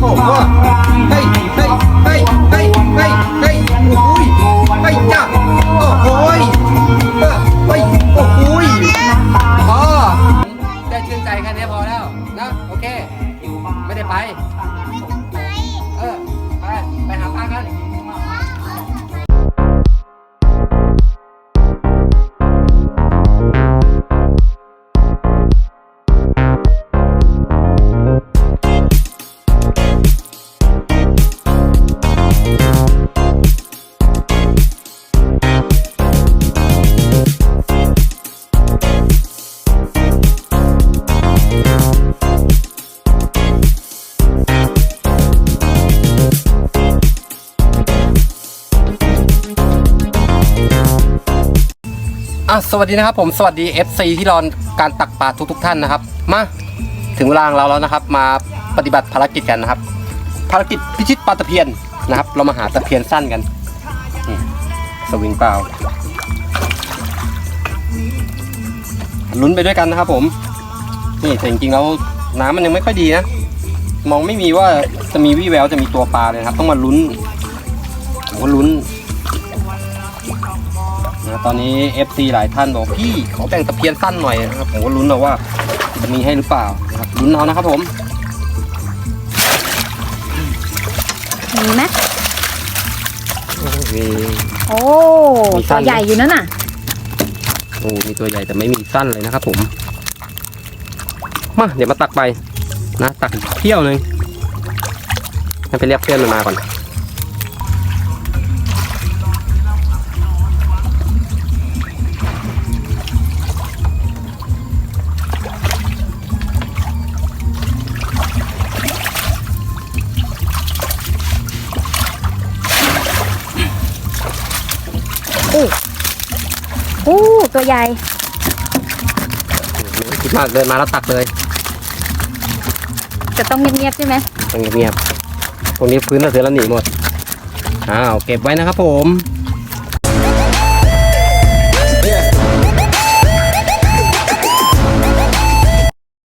โอ้โหเฮ้ยเฮ้ยเฮ้ยเฮ้ยเฮ้ยเฮ้ยโอ้ยเฮ้ยจ้าโอ้โหยเฮ้ยโอ้โหยพอได้ชื่นใจแค่นี้พอแล้วนะโอเค ไม่ได้ไป อะสวัสดีนะครับผมสวัสดี FC ที่รอการตักปลาทุกๆท่านนะครับ มาถึงเวลาของเราแล้วนะครับ มาปฏิบัติภารกิจกันนะครับ ภารกิจพิชิตปลาตะเพียนนะครับ เรามาหาตะเพียนสั้นกันสวิงเปล่าลุ้นไปด้วยกันนะครับ ผมนี่แต่จริงๆแล้วน้ำมันยังไม่ค่อยดีนะมองไม่มีว่าจะมีวี่แววจะมีตัวปลาเลยนะครับ ต้องมาลุ้นผมก็ลุ้น นะตอนนี้ FC หลายท่านบอกพี่ขอแบ่งตะเพียนสั้นหน่อยนะครับผมก็ลุ้นเอาว่าจะมีให้หรือเปล่านะครับลุ้นเอานะครับผมมีไหมมี โอ้มีสั้ตัวนใหญ่อยู่นั่นน่ะ โอ้มีตัวใหญ่แต่ไม่มีสั้นเลยนะครับผม มาเดี๋ยวมาตักไปนะตักอีกเที่ยวหนึงให้ไปเรียกเพื่อนมันมาก่อน อู้ตัวใหญ่ไม่คิดมากเดินมาแล้วตักเลยจะต้องเงียบๆใช่ไหมต้องเงียบๆตรงนี้พื้นเราเสือแล้วหนีหมดอ้าวเก็บไว้นะครับผม